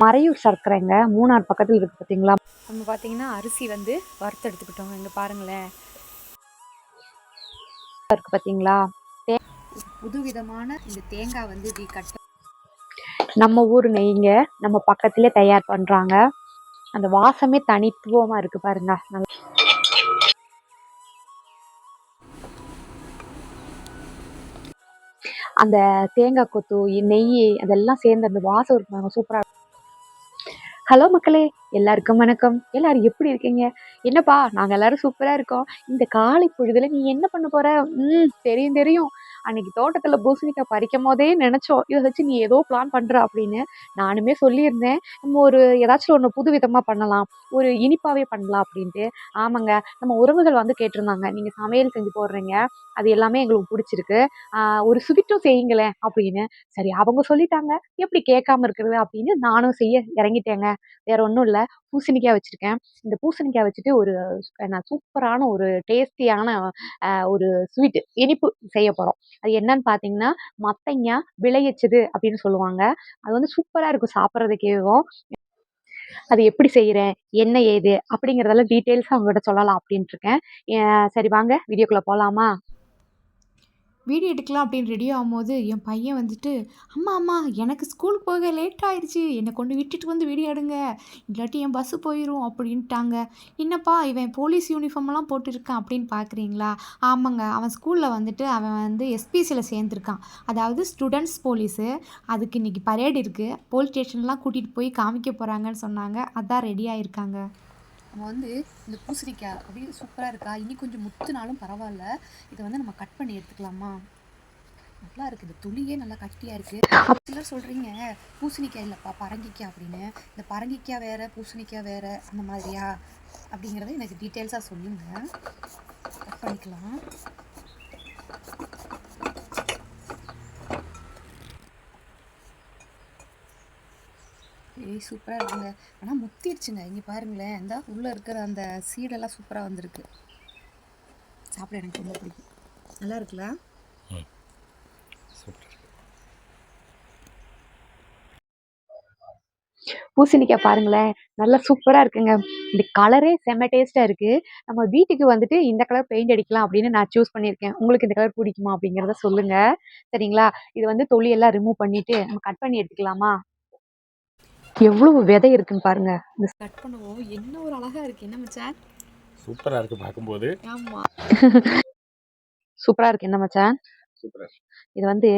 மறையூர் சர்க்கரைங்க மூணார் பக்கத்தில் இருக்குது பார்த்தீங்களா நம்ம பார்த்தீங்கன்னா அரிசி வந்து வறுத்து எடுத்துக்கிட்டோம் இங்கே பாருங்களேன். இருக்குது பார்த்தீங்களா புதுவிதமான இந்த தேங்காய் வந்து இப்படி கட் நம்ம ஊர் நெய்ங்க நம்ம பக்கத்துலேயே தயார் பண்ணுறாங்க அந்த வாசமே தனித்துவமாக இருக்குது பாருங்க. நல்லா அந்த தேங்காய் கொத்து நெய் அதெல்லாம் சேர்ந்து அந்த வாசம் இருக்குங்க சூப்பராக ஹலோ மக்களே எல்லாருக்கும் வணக்கம். எல்லாரும் எப்படி இருக்கீங்க? என்னப்பா நாங்கள் எல்லாரும் சூப்பராக இருக்கோம். இந்த காலை பொழுதுல நீ என்ன பண்ண போற? ம் தெரியும் தெரியும். அன்னைக்கு தோட்டத்தில் பூசணிக்காய் பறிக்கும் போதே நினச்சோம் இதை வச்சு நீ ஏதோ பிளான் பண்ணுற அப்படின்னு. நானுமே சொல்லியிருந்தேன் நம்ம ஒரு ஏதாச்சும் ஒன்று புது விதமாக பண்ணலாம் ஒரு இனிப்பாகவே பண்ணலாம் அப்படின்ட்டு. ஆமாங்க நம்ம உறவுகள் வந்து கேட்டிருந்தாங்க. நீங்கள் சமையல் செஞ்சு போடுறீங்க அது எல்லாமே எங்களுக்கு பிடிச்சிருக்கு. ஒரு சுவிட்டும் செய்யுங்களேன் அப்படின்னு. சரி அவங்க சொல்லிட்டாங்க எப்படி கேட்காம இருக்கிறது? அப்படின்னு நானும் செய்ய இறங்கிட்டேங்க. வேற ஒன்றும் இல்லை பூசணிக்காய் வச்சுருக்கேன். இந்த பூசணிக்காய் வச்சுட்டு ஒரு நான் சூப்பரான ஒரு டேஸ்டியான ஒரு ஸ்வீட்டு இனிப்பு செய்ய போகிறோம் அது என்னன்னு பார்த்தீங்கன்னா மத்தைங்க விளையச்சது அப்படின்னு சொல்லுவாங்க. அது வந்து சூப்பராக இருக்கும் சாப்பிட்றதுக்கேவும் அது எப்படி செய்கிறேன் என்ன ஏது? அப்படிங்கிறதெல்லாம் டீட்டெயில்ஸாக அவங்ககிட்ட சொல்லலாம் அப்படின்ட்டு இருக்கேன். சரி வாங்க வீடியோக்குள்ளே போகலாமா வீடியோ எடுக்கலாம் அப்படின்னு ரெடி ஆகும்போது என் பையன் வந்துட்டு அம்மா அம்மா எனக்கு ஸ்கூலுக்கு போக லேட் ஆயிடுச்சு என்னை கொண்டு விட்டுட்டு வந்து வீடியோ எடுங்க. இல்லாட்டி என் பஸ்ஸு போயிடும் அப்படின்ட்டாங்க. என்னப்பா இவன் போலீஸ் யூனிஃபார்ம்லாம் போட்டிருக்கான் அப்படின்னு பார்க்குறீங்களா ஆமாங்க. அவன் ஸ்கூலில் வந்துட்டு அவன் வந்து எஸ்பிசியில் சேர்ந்துருக்கான். அதாவது ஸ்டூடெண்ட்ஸ் போலீஸு அதுக்கு இன்றைக்கி பரேடு இருக்குது போலீஸ் ஸ்டேஷன்லாம் கூட்டிகிட்டு போய் காமிக்க போகிறாங்கன்னு சொன்னாங்க. அதான் ரெடி ஆயிருக்காங்க. நம்ம வந்து இந்த பூசணிக்காய் அப்படியே சூப்பராக இருக்கா? இனி கொஞ்சம் முத்துனாலும் பரவாயில்ல. இதை வந்து நம்ம கட் பண்ணி எடுத்துக்கலாமா? நல்லா இருக்குது இந்த துளியே நல்லா கட்டியாக இருக்குது சிலர் சொல்கிறீங்க பூசணிக்காய் இல்லைப்பா பரங்கிக்காய் அப்படின்னு. இந்த பரங்கிக்காய் வேற பூசணிக்காய் வேற அந்த மாதிரியா? அப்படிங்கிறத எனக்கு டீட்டெயில்ஸாக சொல்லுங்கள் கட் பண்ணிக்கலாம். ஏய் சூப்பராக இருக்குங்க. ஆனால் முத்திடுச்சுங்க. இங்கே பாருங்களேன். இந்த உள்ளே இருக்கிற அந்த சீடெல்லாம் சூப்பராக வந்திருக்கு. சாப்பிட எனக்கு ரொம்ப பிடிக்கும். நல்லா இருக்குல்ல? பூசணிக்காய் பாருங்களேன். நல்லா சூப்பராக இருக்குங்க. இந்த கலரே செம்ம டேஸ்ட்டாக இருக்குது நம்ம வீட்டுக்கு வந்துட்டு இந்த கலர் பெயிண்ட் அடிக்கலாம் அப்படின்னு நான் சூஸ் பண்ணியிருக்கேன். உங்களுக்கு இந்த கலர் பிடிக்குமா அப்படிங்கிறத சொல்லுங்கள் சரிங்களா? இது வந்து தொலியெல்லாம் ரிமூவ் பண்ணிவிட்டு நம்ம கட் பண்ணி எடுத்துக்கலாமா? எவ்வளவு விதை இருக்குன்னு பாருங்க. இந்த கட் பண்ணுவோம். என்ன ஒரு அழகாக இருக்குது என்ன மச்சான்? சூப்பரா இருக்கு பார்க்கும்போது. ஆமாம் சூப்பராக இருக்கு. என்ன மச்சான்? சூப்பரா இது வந்து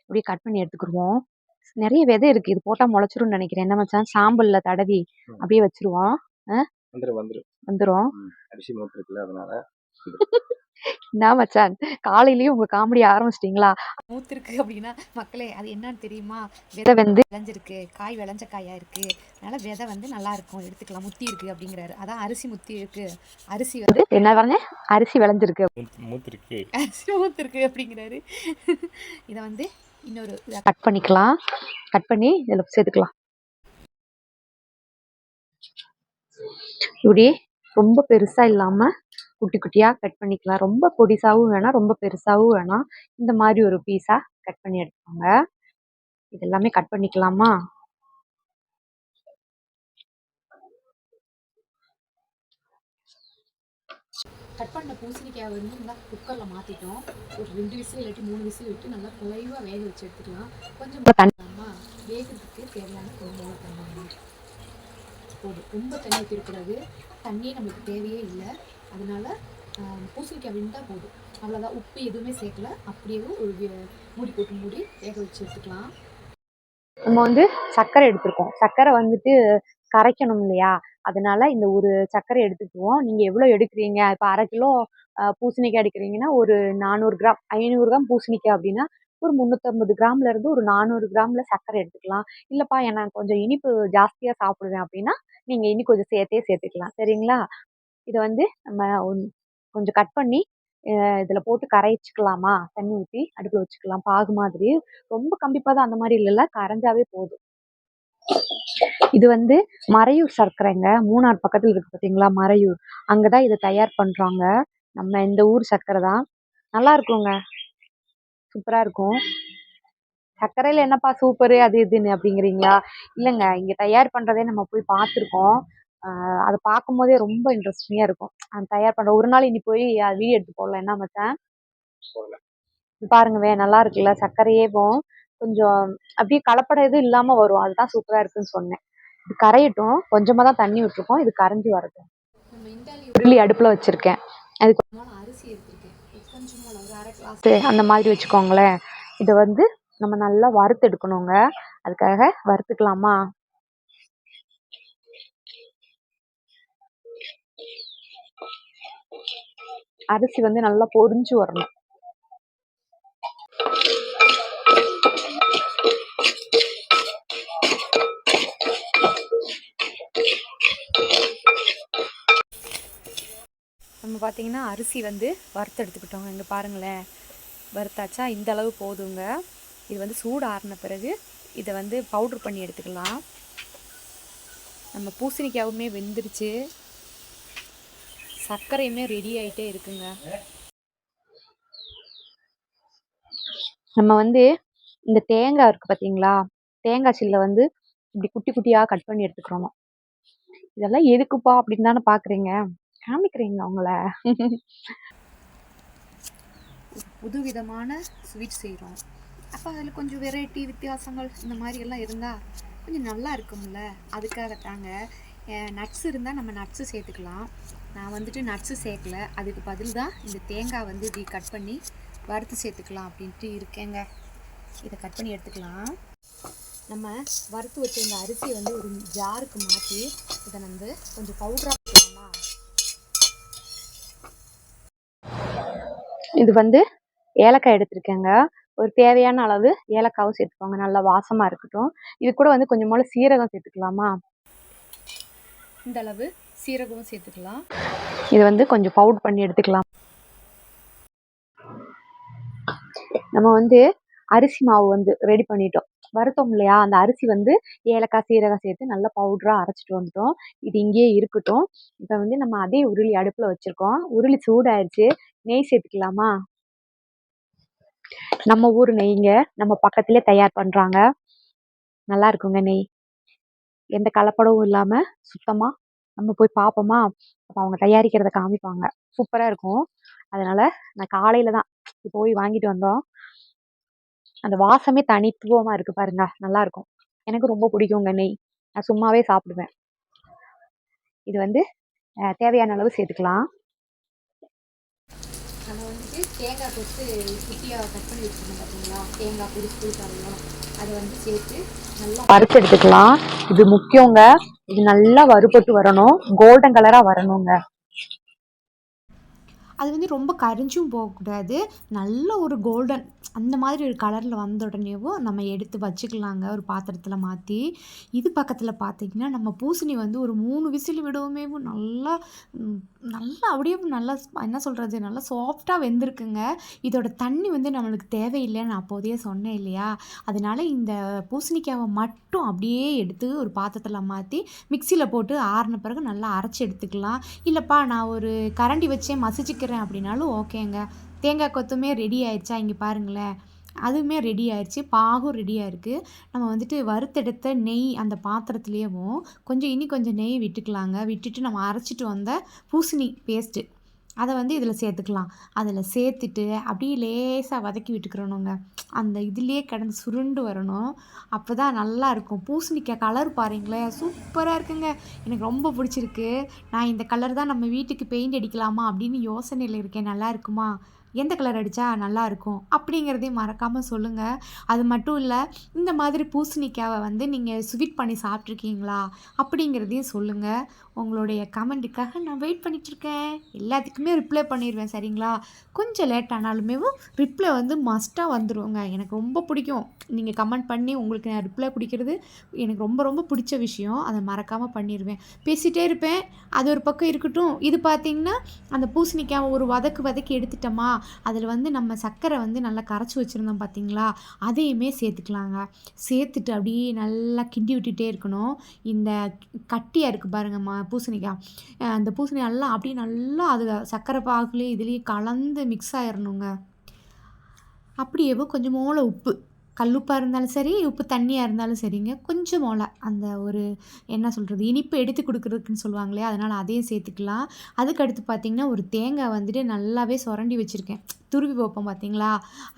அப்படியே கட் பண்ணி எடுத்துக்கிடுவோம் நிறைய விதை இருக்கு. இது போட்டால் முளைச்சிரும்னு நினைக்கிறேன். என்ன மச்சான்? சாம்பல்ல தடவி. அப்படியே வச்சிருவோம். வந்துரு வந்துரு வந்துரும். அரிசி மூத்து இருக்குல்ல அதனால என்ன மச்சான்? காலையிலயும் உங்க காமெடி ஆரம்பிச்சிட்டிங்களா? மூத்திருக்கு அப்படின்னா மக்களே அது என்னன்னு தெரியுமா? விதை வந்து விளைஞ்சிருக்கு காய் விளைஞ்ச காயா இருக்கு. அதனால விதை வந்து நல்லா இருக்கும் எடுத்துக்கலாம். முத்தி இருக்கு அப்படிங்கிறாரு. அதான் அரிசி முத்தி இருக்கு. அரிசி வந்து என்ன பாருங்க? அரிசி விளைஞ்சிருக்கு. மூத்து- மூத்து இருக்கு அரிசி மூத்திருக்கு அப்படிங்கிறாரு. இதை வந்து இன்னொரு இதா- கட் பண்ணிக்கலாம். கட் பண்ணி இதில் சேர்த்துக்கலாம். இப்படி ரொம்ப பெருசா இல்லாம குட்டி குட்டியா கட் பண்ணிக்கலாம். ரொம்ப பொடிசாவும் வேணாம் ரொம்ப பெருசாவும் வேணாம் இந்த மாதிரி ஒரு பீஸா கட் பண்ணி எடுத்துக்கோங்க. இது எல்லாமே கட் பண்ணிக்கலாமா? கட் பண்ண பூசணிக்காய் வந்து நல்லா குக்கரில் மாற்றிட்டோம் ஒரு ரெண்டு விசில் இல்லாட்டி மூணு விசில் விட்டு நல்லா குறைவாக வேக வச்சு எடுத்துக்கலாம். கொஞ்சம் அம்மா வேகிறதுக்கு தேவையான கொஞ்சம் தண்ணி போதும். ரொம்ப தண்ணி ஊற்றிருக்கூடாது தண்ணியே நம்மளுக்கு தேவையே இல்லை. அதனால் பூசணிக்காய் வெந்தால் போதும். அவ்வளோதான் உப்பு எதுவுமே சேர்க்கல. அப்படியே ஒரு மூடி போட்டு மூடி வேக வச்சு எடுத்துக்கலாம். நம்ம வந்து சர்க்கரை எடுத்திருக்கோம். சர்க்கரை வந்துட்டு கரைக்கணும் இல்லையா? அதனால இந்த ஒரு சர்க்கரை எடுத்துக்குவோம். நீங்க எவ்வளோ எடுக்கிறீங்க? இப்போ அரை கிலோ பூசணிக்காய் எடுக்கிறீங்கன்னா ஒரு நானூறு கிராம் ஐநூறு கிராம் பூசணிக்காய் அப்படின்னா ஒரு முந்நூற்றம்பது கிராம்ல இருந்து ஒரு நானூறு கிராம்ல சர்க்கரை எடுத்துக்கலாம். இல்லைப்பா எனக்கு கொஞ்சம் இனிப்பு ஜாஸ்தியாக சாப்பிடுவேன் அப்படின்னா நீங்க இனி கொஞ்சம் சேர்த்தே சேர்த்துக்கலாம். சரிங்களா? இதை வந்து நம்ம கொஞ்சம் கட் பண்ணி இதில் போட்டு கரைச்சிக்கலாமா? தண்ணி ஊற்றி அடுப்பில் வச்சுக்கலாம். பாகு மாதிரி. ரொம்ப கம்பிப்பாதான் அந்த மாதிரி இல்லைல்ல. கரைஞ்சாவே போதும். இது வந்து மறையூர் சர்க்கரைங்க. மூணார் பக்கத்தில் இருக்கு பார்த்தீங்களா மறையூர். அங்கதான் இதை தயார் பண்றாங்க. நம்ம இந்த ஊர் சர்க்கரை தான். நல்லா இருக்குங்க. சூப்பரா இருக்கும். சர்க்கரையில என்னப்பா சூப்பரு? அது இதுன்னு அப்படிங்கிறீங்களா? இல்லைங்க. இங்கே தயார் பண்ணுறதே நம்ம போய் பார்த்துருக்கோம். அதை பார்க்கும்போதே ரொம்ப இன்ட்ரெஸ்டிங்காக இருக்கும். அந்த தயார் பண்ணுற ஒரு நாள் இனி போய் வீடியோ எடுத்து போடலாம். என்ன மச்சான். இது பாருங்கவே நல்லா இருக்குல்ல? சர்க்கரையே போம். கொஞ்சம் அப்படியே கலப்படம் எதுவும் இல்லாமல் வரும். அதுதான் சூப்பராக இருக்குன்னு சொன்னேன். இது கரையட்டும். கொஞ்சமாக தான் தண்ணி விட்டுருக்கோம். இது கரைஞ்சி வரட்டும். உருளி அடுப்பில் வச்சுருக்கேன். அதுக்கு அரிசி எடுத்திருக்கேன். கொஞ்சமாக ஒரு அரை கிளாஸ் சரி, அந்த மாதிரி வச்சுக்கோங்களேன். இதை வந்து நம்ம நல்லா வறுத்து எடுக்கணுங்க அதுக்காக வறுத்துக்கலாமா? அரிசி வந்து நல்லா பொரிஞ்சு வரணும். நம்ம பார்த்தீங்கன்னா அரிசி வந்து வறுத்து எடுத்துக்கிட்டோங்க. இங்கே பாருங்களேன். வறுத்தாச்சா? இந்த அளவு போதுங்க. இது வந்து சூடு ஆறின பிறகு இதை வந்து பவுட்ரு பண்ணி எடுத்துக்கலாம். நம்ம பூசணிக்காவுமே வெந்துருச்சு. சர்க்கரையுமே ரெடி ஆகிட்டே இருக்குங்க. நம்ம வந்து இந்த தேங்காய் இருக்குது பார்த்தீங்களா தேங்காய் சில்லை வந்து இப்படி குட்டி குட்டியாக கட் பண்ணி எடுத்துக்கிறோம். இதெல்லாம் எதுக்குப்பா அப்படின்னு தானே பார்க்குறீங்க காமிக்கிறீங்க அவங்கள? புதுவிதமான ஸ்வீட் செய்கிறோம் அப்போ அதில் கொஞ்சம் வெரைட்டி வித்தியாசங்கள் இந்த மாதிரி எல்லாம் இருந்தால் கொஞ்சம் நல்லா இருக்கும்ல. அதுக்காக தாங்க நட்ஸ் இருந்தால் நம்ம நட்ஸு சேர்த்துக்கலாம். நான் வந்துட்டு நட்ஸு சேர்க்கல. அதுக்கு பதில் தான் இந்த தேங்காய் வந்து இப்படி கட் பண்ணி வறுத்து சேர்த்துக்கலாம் அப்படின்ட்டு இருக்கேங்க. இதை கட் பண்ணி எடுத்துக்கலாம். நம்ம வறுத்து வச்ச இந்த அரிசியை வந்து ஒரு ஜாருக்கு மாற்றி இதை வந்து கொஞ்சம் பவுட்ராக போடலாமா இது வந்து ஏலக்காய் எடுத்திருக்கேங்க. ஒரு தேவையான அளவு ஏலக்காவும் சேர்த்துக்கோங்க. நல்லா வாசமாக இருக்கட்டும். இது கூட வந்து கொஞ்சம் போல சீரகம் சேர்த்துக்கலாமா? இந்த அளவு சீரகமும் சேர்த்துக்கலாம். இது வந்து கொஞ்சம் பவுட் பண்ணி எடுத்துக்கலாம். நம்ம வந்து அரிசி மாவு வந்து ரெடி பண்ணிட்டோம். வறுத்தோம் இல்லையா? அந்த அரிசி வந்து ஏலக்காய் சீரகம் சேர்த்து நல்லா பவுடராக அரைச்சிட்டு வந்துட்டோம். இது இங்கேயே இருக்கட்டும். இப்போ வந்து நம்ம அதே உருளி அடுப்பில் வச்சுருக்கோம். உருளி சூடாயிடுச்சு நெய் சேர்த்துக்கலாமா? நம்ம ஊர் நெய்ங்க நம்ம பக்கத்திலே தயார் பண்ணுறாங்க நல்லா இருக்குங்க நெய். எந்த கலப்படமும் இல்லாமல் சுத்தமாக நம்ம போய் பார்ப்போமா அப்போ அவங்க தயாரிக்கிறத காமிப்பாங்க. சூப்பராக இருக்கும். அதனால நான் காலையில தான் போய் வாங்கிட்டு வந்தோம். அந்த வாசமே தனித்துவமாக இருக்கு பாருங்க. நல்லா இருக்கும். எனக்கு ரொம்ப பிடிக்குங்க நெய். நான் சும்மாவே சாப்பிடுவேன். இது வந்து தேவையான அளவு சேர்த்துக்கலாம். வந்து தேங்காய் கொத்து குட்டியாக கட் பண்ணி வச்சுருக்கோம் பார்த்தீங்களா தேங்காய் புதுசு புதுசாக அதை வந்து சேர்த்து நல்லா வறுத்து எடுத்துக்கலாம். இது முக்கியங்க. இது நல்லா வறுபட்டு வரணும். கோல்டன் கலராக வரணுங்க. அது வந்து ரொம்ப கரிஞ்சும் போகக்கூடாது. நல்ல ஒரு கோல்டன் அந்த மாதிரி ஒரு கலரில் வந்த உடனேவும் நம்ம எடுத்து வச்சுக்கலாங்க ஒரு பாத்திரத்தில் மாற்றி இது பக்கத்தில் பார்த்தீங்கன்னா நம்ம பூசணி வந்து ஒரு மூணு விசில் விடவுமே நல்லா நல்லா அப்படியே நல்லா என்ன சொல்கிறது நல்லா சாஃப்டாக வெந்திருக்குங்க. இதோட தண்ணி வந்து நம்மளுக்கு தேவையில்லைன்னு நான் அப்போதையே சொன்னேன் இல்லையா? அதனால் இந்த பூசணிக்காவை மட்டும் அப்படியே எடுத்து ஒரு பாத்திரத்தில் மாற்றி மிக்சியில் போட்டு ஆறின பிறகு நல்லா அரைச்சி எடுத்துக்கலாம். இல்லைப்பா நான் ஒரு கரண்டி வச்சே மசிச்சுக்கிறேன். அப்படின்னாலும் ஓகேங்க. தேங்காய் கொத்துமே ரெடி ஆயிடுச்சா? இங்கே பாருங்களேன். அதுவுமே ரெடி ஆயிடுச்சு. பாகும் ரெடியாக இருக்குது நம்ம வந்துட்டு வறுத்தெடுத்த நெய் அந்த பாத்திரத்துலேயேவும் கொஞ்சம் இனி கொஞ்சம் நெய் விட்டுக்கலாங்க. விட்டுட்டு நம்ம அரைச்சிட்டு வந்த பூசணி பேஸ்ட்டு அதை வந்து இதில் சேர்த்துக்கலாம். அதில் சேர்த்துட்டு அப்படியே லேசாக வதக்கி விட்டுக்கிறணுங்க. அந்த இதுலேயே கிடந்து சுருண்டு வரணும். அப்போ தான் நல்லா இருக்கும். பூசணிக்காய் கலர் பாருங்களேன் சூப்பராக இருக்குங்க. எனக்கு ரொம்ப பிடிச்சிருக்கு. நான் இந்த கலர் தான் நம்ம வீட்டுக்கு பெயிண்ட் அடிக்கலாமா அப்படின்னு யோசனையில் இருக்கேன். நல்லா இருக்குமா? எந்த கலர் அடித்தா நல்லாயிருக்கும் அப்படிங்கிறதையும் மறக்காமல் சொல்லுங்கள் அது மட்டும் இல்லை இந்த மாதிரி பூசணிக்காவை வந்து நீங்கள் ஸ்வீட் பண்ணி சாப்பிட்ருக்கீங்களா அப்படிங்கிறதையும் சொல்லுங்கள் உங்களுடைய கமெண்ட்டுக்காக நான் வெயிட் பண்ணிகிட்ருக்கேன் எல்லாத்துக்குமே ரிப்ளை பண்ணிடுவேன் சரிங்களா? கொஞ்சம் லேட் ஆனாலுமே ரிப்ளை வந்து மஸ்ட்டாக வந்துடுவோங்க எனக்கு ரொம்ப பிடிக்கும். நீங்கள் கமெண்ட் பண்ணி உங்களுக்கு நான் ரிப்ளை பிடிக்கிறது எனக்கு ரொம்ப ரொம்ப பிடிச்ச விஷயம். அதை மறக்காமல் பண்ணிடுவேன் பேசிகிட்டே இருப்பேன். அது ஒரு பக்கம் இருக்கட்டும். இது பார்த்திங்கன்னா அந்த பூசணிக்காய் ஒரு வதக்கு வதக்கி எடுத்துட்டோமா? அதில் வந்து நம்ம சர்க்கரை வந்து நல்லா கரைச்சி வச்சுருந்தோம் பார்த்தீங்களா அதையுமே சேர்த்துக்கலாங்க. சேர்த்துட்டு அப்படியே நல்லா கிண்டி விட்டுட்டே இருக்கணும். இந்த கட்டியாக இருக்குது பாருங்கம்மா பூசணிக்காய். அந்த பூசணி எல்லாம் அப்படியே நல்லா அது சர்க்கரை பாகுலேயே இதுலேயே கலந்து மிக்ஸ் ஆயிடணுங்க அப்படியே கொஞ்சம் உப்பு. கல்லுப்பாக இருந்தாலும் சரி உப்பு தண்ணியாக இருந்தாலும் சரிங்க. கொஞ்சம் மோளை. அந்த ஒரு என்ன சொல்கிறது இனிப்பு எடுத்து கொடுக்குறதுக்குன்னு சொல்லுவாங்களே அதனால் அதையும் சேர்த்துக்கலாம். அதுக்கடுத்து பார்த்திங்கன்னா ஒரு தேங்காய் வந்துட்டு நல்லாவே சுரண்டி வச்சுருக்கேன். துருவி வைப்போம் பார்த்தீங்களா?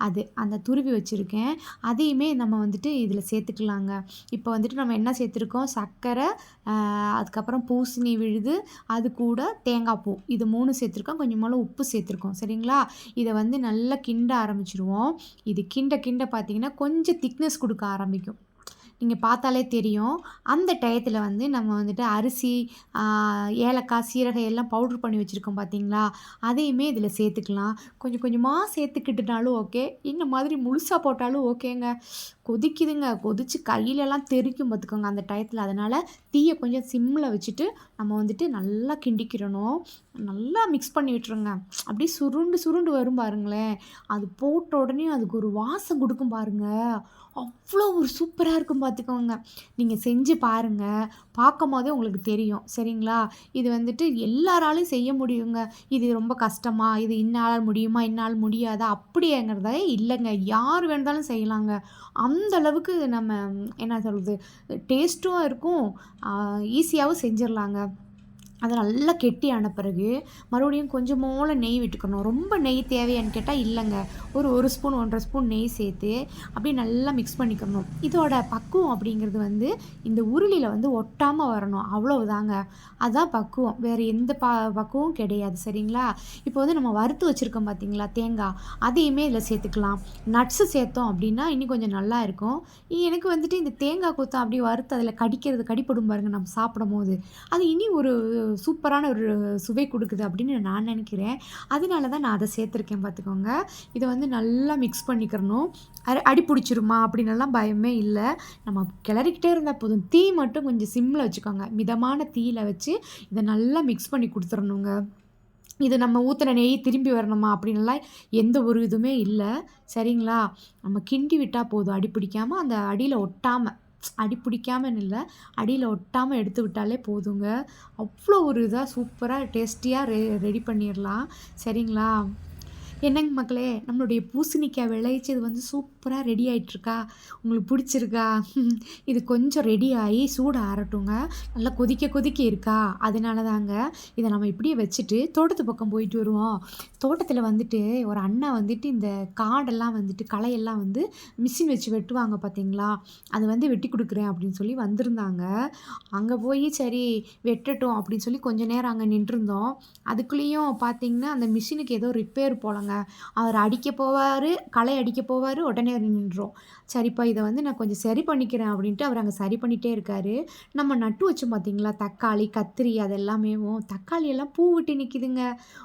அது அந்த துருவி வச்சுருக்கேன். அதையுமே நம்ம வந்துட்டு இதில் சேர்த்துக்கலாங்க. இப்போ வந்துட்டு நம்ம என்ன சேர்த்துருக்கோம்? சர்க்கரை அதுக்கப்புறம் பூசணி விழுது அது கூட தேங்காய் பூ. இது மூணு சேர்த்துருக்கோம். கொஞ்சம் உப்பு சேர்த்துருக்கோம். சரிங்களா? இதை வந்து நல்லா கிண்ட ஆரம்பிச்சிருவோம். இது கிண்ட கிண்ட பார்த்தீங்கன்னா கொஞ்சம் திக்னஸ் கொடுக்க ஆரம்பிக்கும். நீங்கள் பார்த்தாலே தெரியும். அந்த டயத்தில் வந்து நம்ம வந்துட்டு அரிசி ஏலக்காய் சீரகம் எல்லாம் பவுட்ரு பண்ணி வச்சுருக்கோம் பார்த்தீங்களா அதையுமே இதில் சேர்த்துக்கலாம். கொஞ்சம் கொஞ்சமாக சேர்த்துக்கிட்டுனாலும் ஓகே. இந்த மாதிரி முழுசாக போட்டாலும் ஓகேங்க. கொதிக்குதுங்க. கொதிச்சு கையிலலாம் தெறிக்கும் பார்த்துக்கோங்க அந்த டயத்தில். அதனால் தீயை கொஞ்சம் சிம்மில் வச்சுட்டு நம்ம வந்துட்டு நல்லா கிண்டிக்கிறணும் நல்லா மிக்ஸ் பண்ணி விட்டுருங்க. அப்படியே சுருண்டு சுருண்டு வரும் பாருங்களேன். அது போட்ட உடனே அதுக்கு ஒரு வாசம் கொடுக்கும் பாருங்க. அவ்வளோ ஒரு சூப்பராக இருக்கும் பார்த்துக்கோங்க நீங்கள் செஞ்சு பாருங்கள் பார்க்கும் போதே உங்களுக்கு தெரியும். சரிங்களா? இது வந்துட்டு எல்லாராலையும் செய்ய முடியுங்க. இது ரொம்ப கஷ்டமா? இது இன்னால் முடியுமா? இன்னால் முடியாதா? அப்படிங்கிறதே இல்லைங்க. யார் வேணுந்தாலும் செய்யலாங்க. அந்த அளவுக்கு நம்ம என்ன சொல்கிறது டேஸ்ட்டும் இருக்கும். ஈஸியாகவும் செஞ்சிடலாங்க. அதை நல்லா கெட்டியான பிறகு மறுபடியும் கொஞ்சம் நெய் விட்டுக்கணும். ரொம்ப நெய் தேவையான்னு கேட்டால் இல்லைங்க. ஒரு ஒரு ஸ்பூன் ஒன்றரை ஸ்பூன் நெய் சேர்த்து அப்படியே நல்லா மிக்ஸ் பண்ணிக்கணும். இதோட பக்குவம் அப்படிங்கிறது வந்து இந்த உருளியில் வந்து ஒட்டாமல் வரணும். அவ்வளவுதாங்க. அதுதான் பக்குவம். வேறு எந்த ப பக்குவம் கிடையாது. சரிங்களா? இப்போ வந்து நம்ம வறுத்து வச்சுருக்கோம் பார்த்தீங்களா தேங்காய் அதையுமே இதில் சேர்த்துக்கலாம். நட்ஸு சேர்த்தோம் அப்படின்னா இன்னும் கொஞ்சம் நல்லா இருக்கும். எனக்கு வந்துட்டு இந்த தேங்காய் கொத்தம் அப்படியே வறுத்து அதில் கடிக்கிறது கடிப்படும் பாருங்க. நம்ம சாப்பிடும் போது அது இனி ஒரு சூப்பரான ஒரு சுவை கொடுக்குது அப்படின்னு நான் நினைக்கிறேன். அதனால தான் நான் அதை சேர்த்துருக்கேன் பார்த்துக்கோங்க. இதை வந்து நல்லா மிக்ஸ் பண்ணிக்கிறணும் அடி பிடிச்சிருமா அப்படின்னலாம் பயமே இல்லை. நம்ம கிளறிக்கிட்டே இருந்தால் போதும். தீ மட்டும் கொஞ்சம் சிம்மில் வச்சுக்கோங்க. மிதமான தீயில் வச்சு இதை நல்லா மிக்ஸ் பண்ணி கொடுத்துடணுங்க. இது நம்ம ஊற்றின நெய் திரும்பி வரணுமா அப்படின்லாம் எந்த ஒரு இதுவுமே இல்லை. சரிங்களா? நம்ம கிண்டி விட்டால் போதும். அடி பிடிக்காமல் அந்த அடியில் ஒட்டாமல் அடி பிடிக்காமன்னு இல்லை அடியில் ஒட்டாமல் எடுத்து விட்டாலே போதுங்க. அவ்வளோ ஒரு இதாக சூப்பராக டேஸ்டியாக ரெ ரெடி பண்ணிடலாம் சரிங்களா? என்னங்க மக்களே நம்மளுடைய பூசணிக்காய் விளைவிச்சது வந்து சூப்பராக ரெடி ஆகிட்டுருக்கா உங்களுக்கு பிடிச்சிருக்கா? இது கொஞ்சம் ரெடி ஆகி சூடு ஆறட்டுங்க. நல்லா கொதிக்க கொதிக்க இருக்கா? அதனால தாங்க இதை நம்ம இப்படியே வச்சுட்டு தோட்டத்து பக்கம் போயிட்டு வருவோம். தோட்டத்தில் வந்துட்டு ஒரு அண்ணா வந்துட்டு இந்த காடெல்லாம் வந்துட்டு களையெல்லாம் வந்து மிஷின் வச்சு வெட்டுவாங்க பார்த்தீங்களா அது வந்து வெட்டி கொடுக்குறேன் அப்படின்னு சொல்லி வந்திருந்தாங்க. அங்கே போய் சரி வெட்டட்டும் அப்படின்னு சொல்லி கொஞ்சம் நேரம் அங்கே நின்றுருந்தோம். அதுக்குள்ளேயும் பார்த்தீங்கன்னா அந்த மிஷினுக்கு ஏதோ ரிப்பேர் போலங்க. அவர் அடிக்க போவார் களை அடிக்க போவார் உடனே நின்றோம் சரிப்பா இதை வந்து நான் கொஞ்சம் சரி பண்ணிக்கிறேன் அப்படின்ட்டு அவர் அங்கே சரி பண்ணிகிட்டே இருக்காரு. நம்ம நட்டு வச்சோம் பார்த்தீங்களா தக்காளி கத்திரி அது எல்லாமேவும் தக்காளி எல்லாம் பூ விட்டு நிற்கிதுங்க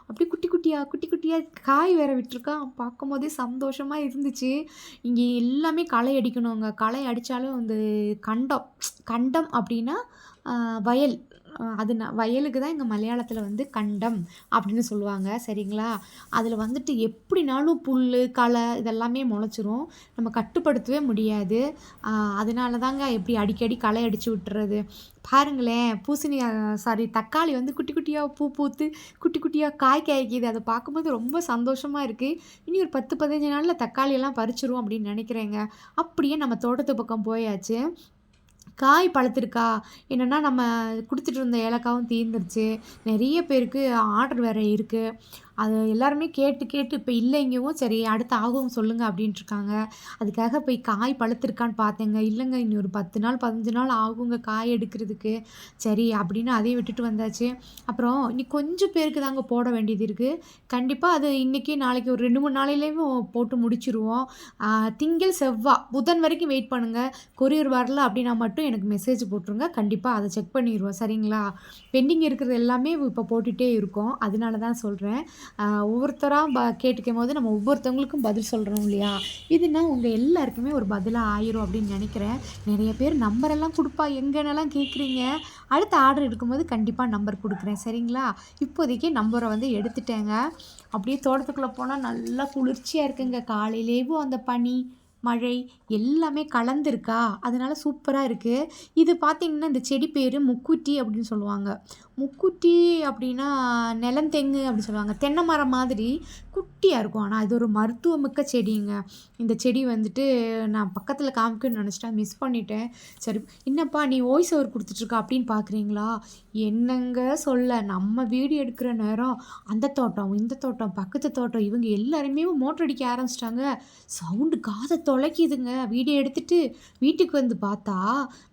அப்படி குட்டி குட்டியாக குட்டி குட்டியாக காய் வேற விட்டுருக்கா. பார்க்கும் போதே சந்தோஷமாக இருந்துச்சு. இங்கே எல்லாமே களை அடிக்கணுங்க. களை அடித்தாலும் வந்து கண்டம் கண்டம் அப்படின்னா வயல். அது ந வயலுக்கு தான் எங்கள் மலையாளத்தில் வந்து கண்டம் அப்படின்னு சொல்லுவாங்க. சரிங்களா? அதில் வந்துட்டு எப்படினாலும் புல் களை இதெல்லாமே முளைச்சிரும். நம்ம கட்டுப்படுத்தவே முடியாது. அதனால தாங்க எப்படி அடிக்கடி களை அடித்து விட்டுறது. பாருங்களேன் பூசணி சாரி தக்காளி வந்து குட்டி குட்டியாக பூ பூத்து குட்டி குட்டியாக காய் காய்க்குது. அதை பார்க்கும்போது ரொம்ப சந்தோஷமாக இருக்குது இனி ஒரு பத்து பதினஞ்சு நாளில் தக்காளியெல்லாம் பறிச்சிரும் அப்படின்னு நினைக்கிறேங்க. அப்படியே நம்ம தோட்டத்து பக்கம் போயாச்சு. காய் பழுத்திருக்கா? என்னென்னா நம்ம கொடுத்துட்டு இருந்த ஏலக்காவும் தீர்ந்துருச்சு நிறைய பேருக்கு ஆர்டர் வேறு இருக்குது அது எல்லாருமே கேட்டு கேட்டு இப்போ இல்லைங்கவும் சரி அடுத்து ஆகும் சொல்லுங்கள் அப்படின்ட்டு இருக்காங்க அதுக்காக போய் காய் பழுத்திருக்கான்னு பார்த்தேங்க. இல்லைங்க இன்னும் ஒரு பத்து நாள் பதினஞ்சு நாள் ஆகுங்க காய் எடுக்கிறதுக்கு. சரி அப்படின்னு அதையும் விட்டுட்டு வந்தாச்சு. அப்புறம் இன்னைக்கு கொஞ்சம் பேருக்கு தாங்க போட வேண்டியது இருக்குது கண்டிப்பாக அது இன்றைக்கி நாளைக்கு ஒரு ரெண்டு மூணு நாளையிலேயும் போட்டு முடிச்சிருவோம். திங்கள் செவ்வாய் புதன் வரைக்கும் வெயிட் பண்ணுங்கள் கொரியர் வரல அப்படின்னா மட்டும் எனக்கு மெசேஜ் போட்டுருங்க. கண்டிப்பாக அதை செக் பண்ணிடுவோம் சரிங்களா? பெண்டிங் இருக்கிறது எல்லாமே இப்போ போட்டுகிட்டே இருக்கோம். அதனால தான் சொல்கிறேன் ஒவ்வொருத்தராக ப கேட்டுக்கும் போது நம்ம ஒவ்வொருத்தவங்களுக்கும் பதில் சொல்கிறோம் இல்லையா? இதுனா உங்கள் எல்லாருக்குமே ஒரு பதிலாக ஆயிரும் அப்படின்னு நினைக்கிறேன். நிறைய பேர் நம்பரெல்லாம் கொடுப்பா எங்கன்னெல்லாம் கேட்குறீங்க அடுத்த ஆர்டர் எடுக்கும்போது கண்டிப்பாக நம்பர் கொடுக்குறேன் சரிங்களா? இப்போதைக்கு நம்பரை வந்து எடுத்துட்டேங்க. அப்படியே தோட்டத்துக்குள்ளே போனால் நல்லா குளிர்ச்சியாக இருக்குங்க. காலையிலேவும் அந்த பனி மழை எல்லாமே கலந்துருக்கா? அதனால் சூப்பராக இருக்குது இது பார்த்திங்கன்னா இந்த செடி பேர் முக்குட்டி அப்படின்னு சொல்லுவாங்க. முக்குட்டி அப்படின்னா நிலந்தெங்கு அப்படின்னு சொல்லுவாங்க. தென்னை மரம் மாதிரி குட்டியாக இருக்கும். ஆனால் இது ஒரு மருத்துவமிக்க செடிங்க. இந்த செடி வந்துட்டு நான் பக்கத்தில் காமிக்கணும்னு நினச்சிட்டேன். மிஸ் பண்ணிட்டேன். சரி என்னப்பா நீ வாய்ஸ் ஓவர் கொடுத்துட்ருக்க அப்படின்னு பார்க்குறீங்களா என்னங்க சொல்ல நம்ம வீடு எடுக்கிற நேரம் அந்த தோட்டம் இந்த தோட்டம் பக்கத்து தோட்டம் இவங்க எல்லாருமே மோட்டர் அடிக்க ஆரம்பிச்சிட்டாங்க. சவுண்டு காதை தொலைக்குதுங்க. வீடியோ எடுத்துட்டு வீட்டுக்கு வந்து பார்த்தா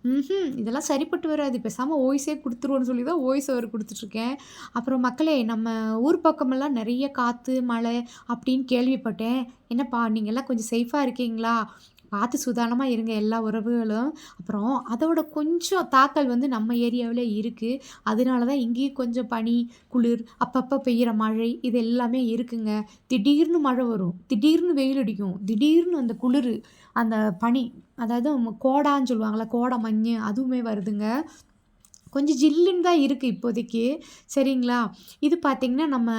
ம் இதெல்லாம் சரிப்பட்டு வராது. பேசாமல் ஓய்ஸே கொடுத்துருவோன்னு சொல்லி தான் ஓய்ஸ் அவர் கொடுத்துட்ருக்கேன். அப்புறம் மக்களே நம்ம ஊர் பக்கமெல்லாம் நிறைய காற்று மழை அப்படின்னு கேள்விப்பட்டேன். என்னப்பா நீங்கள்லாம் கொஞ்சம் சேஃபாக இருக்கீங்களா? பார்த்து சுதானமாக இருங்க எல்லா உறவுகளும். அப்புறம் அதோட கொஞ்சம் தாக்கல் வந்து நம்ம ஏரியாவில் இருக்குது அதனால தான் இங்கேயும் கொஞ்சம் பனி குளிர் அப்பப்போ பெய்கிற மழை இது எல்லாமே இருக்குங்க. திடீர்னு மழை வரும். திடீர்னு வெயில் அடிக்கும். திடீர்னு அந்த குளிர் அந்த பனி அதாவது கோடான்னு சொல்லுவாங்களே கோடை மஞ்சு அதுவுமே வருதுங்க. கொஞ்சம் ஜில்லுன்னு தான் இருக்குது இப்போதைக்கு. சரிங்களா? இது பார்த்திங்கன்னா நம்ம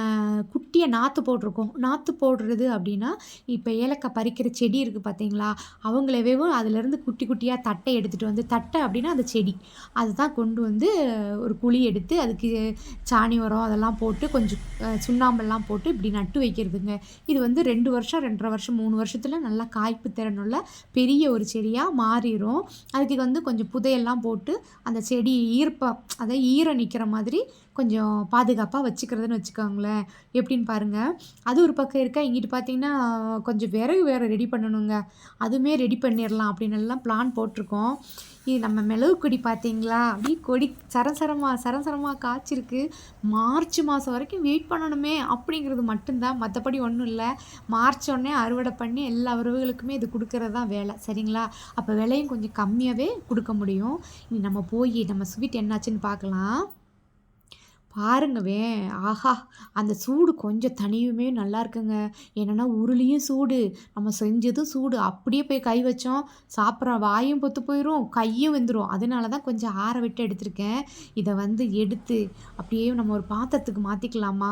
குட்டியை நாற்று போட்டிருக்கோம். நாற்று போடுறது அப்படின்னா இப்போ ஏலக்காய் பறிக்கிற செடி இருக்குது பார்த்தீங்களா அவங்களவே அதுலேருந்து குட்டி குட்டியாக தட்டை எடுத்துகிட்டு வந்து தட்டை அப்படின்னா அந்த செடி. அதுதான் கொண்டு வந்து ஒரு குழி எடுத்து அதுக்கு சாணி உரம் அதெல்லாம் போட்டு கொஞ்சம் சுண்ணாம்பெல்லாம் போட்டு இப்படி நட்டு வைக்கிறதுங்க. இது வந்து ரெண்டு வருஷம் ரெண்டரை வருஷம் மூணு வருஷத்தில் நல்லா காய்ப்பு திறனுள்ள பெரிய ஒரு செடியாக மாறிடும் அதுக்கு வந்து கொஞ்சம் புதையெல்லாம் போட்டு அந்த செடி ஈர்ப்ப அதாவது ஈரம் நிற்கிற மாதிரி கொஞ்சம் பாதுகாப்பாக வச்சுக்கிறதுன்னு வச்சுக்கோங்களேன். எப்படின்னு பாருங்கள் அது ஒரு பக்கம் இருக்கா இங்கிட்டு பார்த்தீங்கன்னா கொஞ்சம் விறகு வேறு ரெடி பண்ணணுங்க. அதுவுமே ரெடி பண்ணிடலாம் அப்படின்னு எல்லாம் பிளான் போட்டிருக்கோம். இது நம்ம மிளகு கொடி பார்த்தீங்களா? அப்படியே கொடி சரசரமாக சரசரமாக காய்ச்சிருக்கு. மார்ச் மாதம் வரைக்கும் வெயிட் பண்ணணுமே அப்படிங்கிறது மட்டும்தான். மற்றபடி ஒன்றும் இல்லை. மார்ச் உடனே அறுவடை பண்ணி எல்லா உறவுகளுக்குமே இது கொடுக்கறது தான் வேலை. சரிங்களா? அப்போ விலையும் கொஞ்சம் கம்மியாகவே கொடுக்க முடியும். இனி நம்ம போய் நம்ம ஸ்வீட் என்னாச்சுன்னு பார்க்கலாம். பாருங்கவே. ஆஹா அந்த சூடு கொஞ்சம் தனியுமே நல்லா இருக்குங்க என்னென்னா உருளியும் சூடு. நம்ம செஞ்சதும் சூடு. அப்படியே போய் கை வச்சோம் சாப்பிட்ற வாயும் பொத்து போயிடும் கையும் வெந்துடும் அதனால தான் கொஞ்சம் ஆற விட்டு எடுத்திருக்கேன். இதை வந்து எடுத்து அப்படியே நம்ம ஒரு பாத்திரத்துக்கு மாற்றிக்கலாமா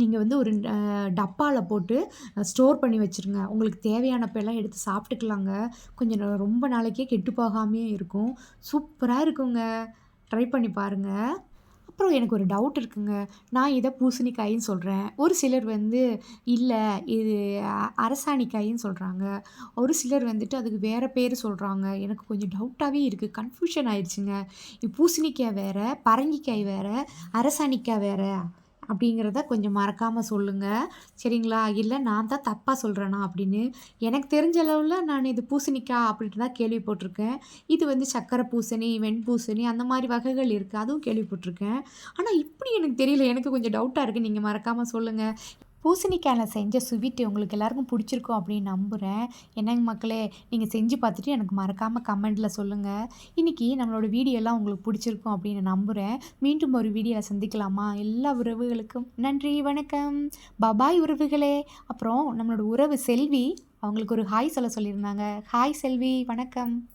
நீங்கள் வந்து ஒரு டப்பாவில் போட்டு ஸ்டோர் பண்ணி வச்சுருங்க. உங்களுக்கு தேவையானப்பெல்லாம் எடுத்து சாப்பிட்டுக்கலாங்க. கொஞ்சம் ரொம்ப நாளைக்கே கெட்டு போகாமையே இருக்கும். சூப்பராக இருக்குங்க. ட்ரை பண்ணி பாருங்கள் அப்புறம் எனக்கு ஒரு டவுட் இருக்குங்க. நான் இதை பூசணிக்காயின்னு சொல்கிறேன் ஒரு சிலர் வந்து இல்லை இது அரசாணிக்காயின்னு சொல்கிறாங்க ஒரு சிலர் வந்துட்டு அதுக்கு வேறு பேர் சொல்கிறாங்க எனக்கு கொஞ்சம் டவுட்டாகவே இருக்குது கன்ஃபியூஷன் ஆயிடுச்சுங்க. பூசணிக்காய் வேறு பரங்கிக்காய் வேறு அரசாணிக்காய் வேறு. அப்படிங்கிறத கொஞ்சம் மறக்காமல் சொல்லுங்கள் சரிங்களா? இல்லை நான் தான் தப்பாக சொல்கிறேனா அப்படின்னு எனக்கு தெரிஞ்ச அளவில் நான் இது பூசணிக்காய் அப்படின்ட்டு தான் கேள்விப்பட்டிருக்கேன். இது வந்து சக்கரை பூசணி வெண்பூசணி அந்த மாதிரி வகைகள் இருக்குது அதுவும் கேள்விப்பட்டிருக்கேன். ஆனால் இப்படி எனக்கு தெரியல. எனக்கு கொஞ்சம் டவுட்டாக இருக்குது நீங்கள் மறக்காமல் சொல்லுங்கள் பூசணிக்காயில் செஞ்ச ஸ்வீட்டு உங்களுக்கு எல்லாருக்கும் பிடிச்சிருக்கும் அப்படின்னு நம்புகிறேன் என்னங்க மக்களே நீங்கள் செஞ்சு பார்த்துட்டு எனக்கு மறக்காமல் கமெண்ட்டில் சொல்லுங்கள் இன்றைக்கி நம்மளோட வீடியோலாம் உங்களுக்கு பிடிச்சிருக்கும் அப்படின்னு நம்புகிறேன் மீண்டும் ஒரு வீடியோவில் சந்திக்கலாமா? எல்லா உறவுகளுக்கும் நன்றி வணக்கம். பபாய் உறவுகளே. அப்புறம் நம்மளோட உறவு செல்வி அவங்களுக்கு ஒரு ஹாய் சொல்ல சொல்லியிருந்தாங்க. ஹாய் செல்வி வணக்கம்.